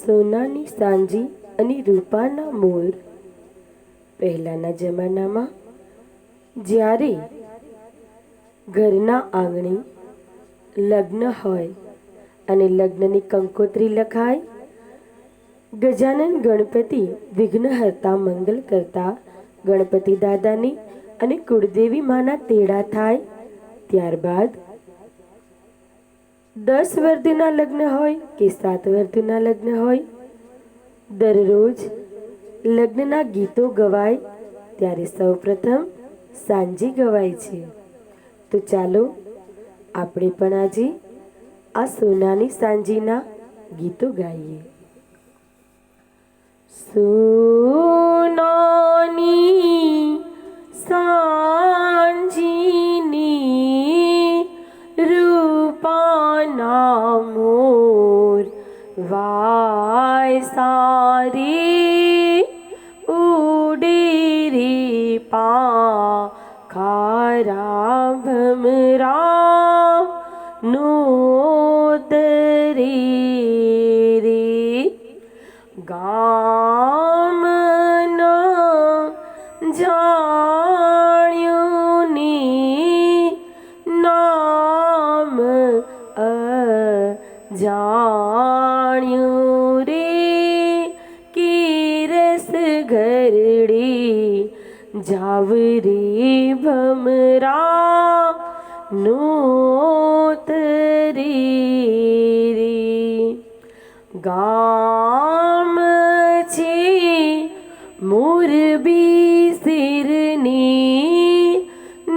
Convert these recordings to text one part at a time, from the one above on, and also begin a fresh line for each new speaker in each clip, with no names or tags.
સોનાની સાંજી અને રૂપાના મોર. પહેલાંના જમાનામાં જ્યારે ઘરના આંગણે લગ્ન હોય અને લગ્નની કંકોત્રી લખાય, ગજાનન ગણપતિ વિઘ્નહર્તા મંગલ કરતા ગણપતિ દાદાની અને કુળદેવી માના તેડા થાય, ત્યારબાદ દસ વર્ધના લગ્ન હોય કે સાત વર્ધના લગ્ન હોય? દરરોજ લગ્નના ગીતો ગવાય ત્યારે સૌપ્રથમ સાંજી ગવાય છે. તો ચાલો આપણે પણ આજે આ સોનાની સાંજીના ગીતો ગાઈએ. સોનાની મોર વાય સારી ઉડીરી પા ખારા ભમરા નોતરી ગામ ગામના જાણ્યું જાણ્યું રે કિરસ ઘરડી જાવરી ભમરા નોતરી ગામ છે મોરબી સિરની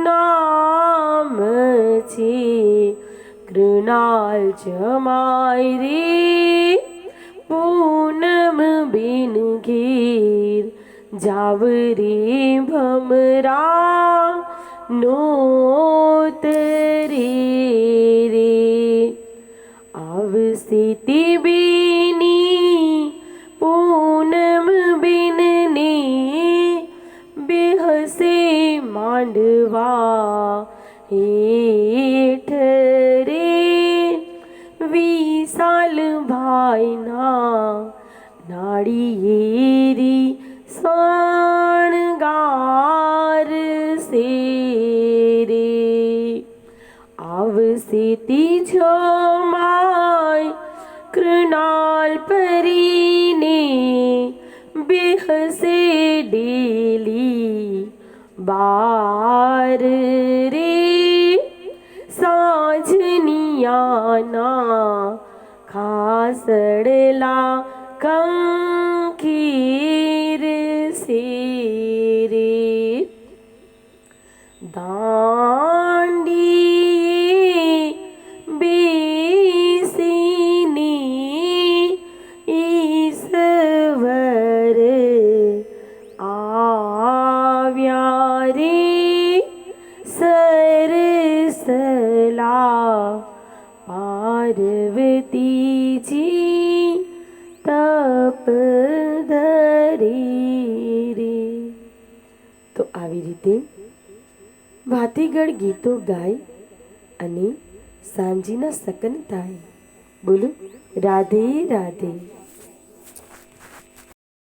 નામ છે. કૃણાલ જમાય રે પૂનમ બિન ઘીર જાવરી ભમરા નોતરી રે આવશે તે બેની પૂનમ બિનની, બેહસે માંડવા હેઠ ભાઈના નાળિયેરી શણગાર સે રે આવશે તીજો માય કૃણાલ પરીને બેહસે ડેલી બાર રે. સાજનિયાના ખાસડલા કંખીર સે દાંડી બેસીની ઈશ્વર આવ્યા રે. પાર્વતીજી તપ ધરી રે તો આવી રીતે ભાતીગળ ગીતો ગાય અને સાંજીના સકન થાય. બોલો, રાધે રાધે.